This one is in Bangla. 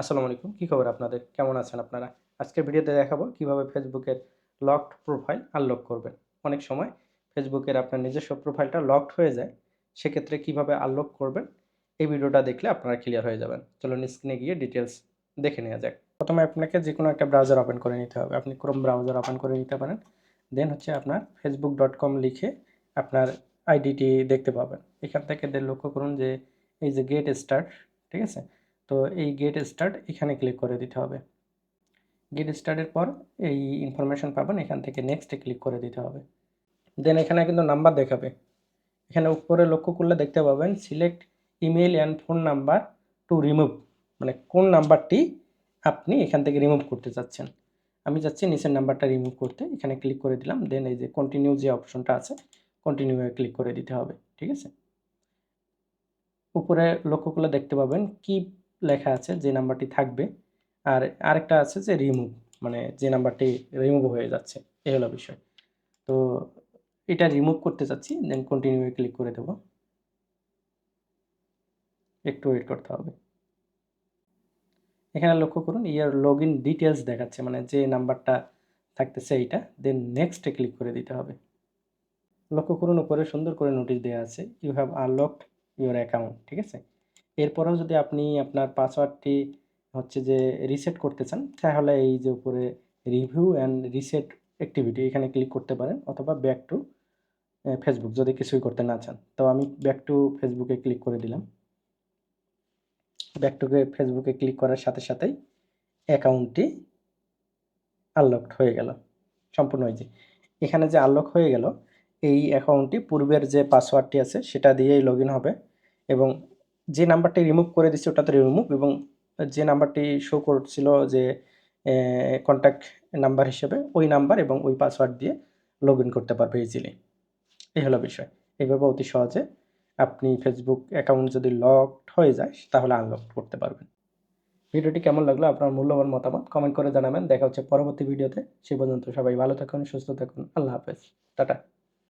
আসসালামু আলাইকুম, কী খবর আপনাদের? কেমন আছেন আপনারা? আজকের ভিডিওতে দেখাবো কীভাবে ফেসবুকের লকড প্রোফাইল আনলক করবেন। অনেক সময় ফেসবুকের আপনার নিজস্ব প্রোফাইলটা লকড হয়ে যায়, সেক্ষেত্রে কীভাবে আনলক করবেন, এই ভিডিওটা দেখলে আপনারা ক্লিয়ার হয়ে যাবেন। চলুন স্ক্রিনে গিয়ে ডিটেলস দেখে নেওয়া যাক। প্রথমে আপনাকে যে কোনো একটা ব্রাউজার ওপেন করে নিতে হবে। আপনি ক্রোম ব্রাউজার ওপেন করে নিতে পারেন। দেন হচ্ছে আপনার ফেসবুক ডট কম লিখে আপনার আইডিটি দেখতে পাবেন। এখান থেকে লক্ষ্য করুন যে এই যে গেট স্টার্ট ঠিক আছে? তো এই গেট স্টার্ট এখানে ক্লিক করে দিতে হবে। গেট স্টার্টের পর এই ইনফরমেশন পাবেন, এখান থেকে নেক্সটে ক্লিক করে দিতে হবে। দেন এখানে কিন্তু নাম্বার দেখাবে। এখানে উপরে লক্ষ্য করলে দেখতে পাবেন select email and phone number to remove মানে কোন নাম্বারটি আপনি এখান থেকে রিমুভ করতে চাচ্ছেন। আমি চাচ্ছি নিচের নাম্বারটা রিমুভ করতে, এখানে ক্লিক করে দিলাম। দেন এই যে কন্টিনিউ যে অপশনটা আছে কন্টিনিউ ক্লিক করে দিতে হবে, ঠিক আছে? উপরে লক্ষ্য করলে দেখতে পাবেন কি লেখা আছে যে নাম্বারটি থাকবে। আর আরেকটা আছে যে রিমুভ মানে যে নাম্বারটি রিমুভ হয়ে যাচ্ছে এই হলো বিষয়। তো এটা রিমুভ করতে চাচ্ছি দেন কন্টিনিউ ক্লিক করে দেব। একটু ওয়েট করতে হবে। এখানে লক্ষ্য করুন, ইয়ার লগ ইন ডিটেলস দেখাচ্ছে মানে যে নাম্বারটা থাকতেছে এইটা দেন নেক্সটে ক্লিক করে দিতে হবে। লক্ষ্য করুন, উপরে সুন্দর করে নোটিশ দেওয়া আছে you have unlocked your account ঠিক আছে? এরপরেও যদি আপনি আপনার পাসওয়ার্ডটি হচ্ছে যে রিসেট করতে চান, তাহলে এই যে উপরে রিভিউ অ্যান্ড রিসেট অ্যাক্টিভিটি এখানে ক্লিক করতে পারেন অথবা ব্যাক টু ফেসবুক যদি কিছুই করতে না চান। তো আমি ব্যাক টু ফেসবুকে ক্লিক করে দিলাম। ব্যাক টু ফেসবুকে ক্লিক করার সাথে সাথেই অ্যাকাউন্টটি আনলকড হয়ে গেল। সম্পূর্ণ হয়েছে। এখানে যে আনলক হয়ে গেল, এই অ্যাকাউন্টটি পূর্বের যে পাসওয়ার্ডটি আছে, সেটা দিয়েই লগ হবে এবং যে নাম্বারটি রিমুভ করে দিচ্ছি ওটাতে রিমুভ এবং যে নাম্বারটি শো করছিল যে কন্ট্যাক্ট নাম্বার হিসেবে, ওই নাম্বার এবং ওই পাসওয়ার্ড দিয়ে লগ করতে পারবে ইজিলি এই হলো বিষয়। এইভাবে অতি সহজে আপনি ফেসবুক অ্যাকাউন্ট যদি লকড হয়ে যায়, তাহলে আনলক করতে পারবেন। ভিডিওটি কেমন লাগল, আপনার মূল্যবান মতামত কমেন্ট করে জানাবেন। দেখা হচ্ছে পরবর্তী ভিডিওতে। সে পর্যন্ত সবাই ভালো থাকুন, সুস্থ থাকুন। আল্লাহ হাফেজ। টাটা।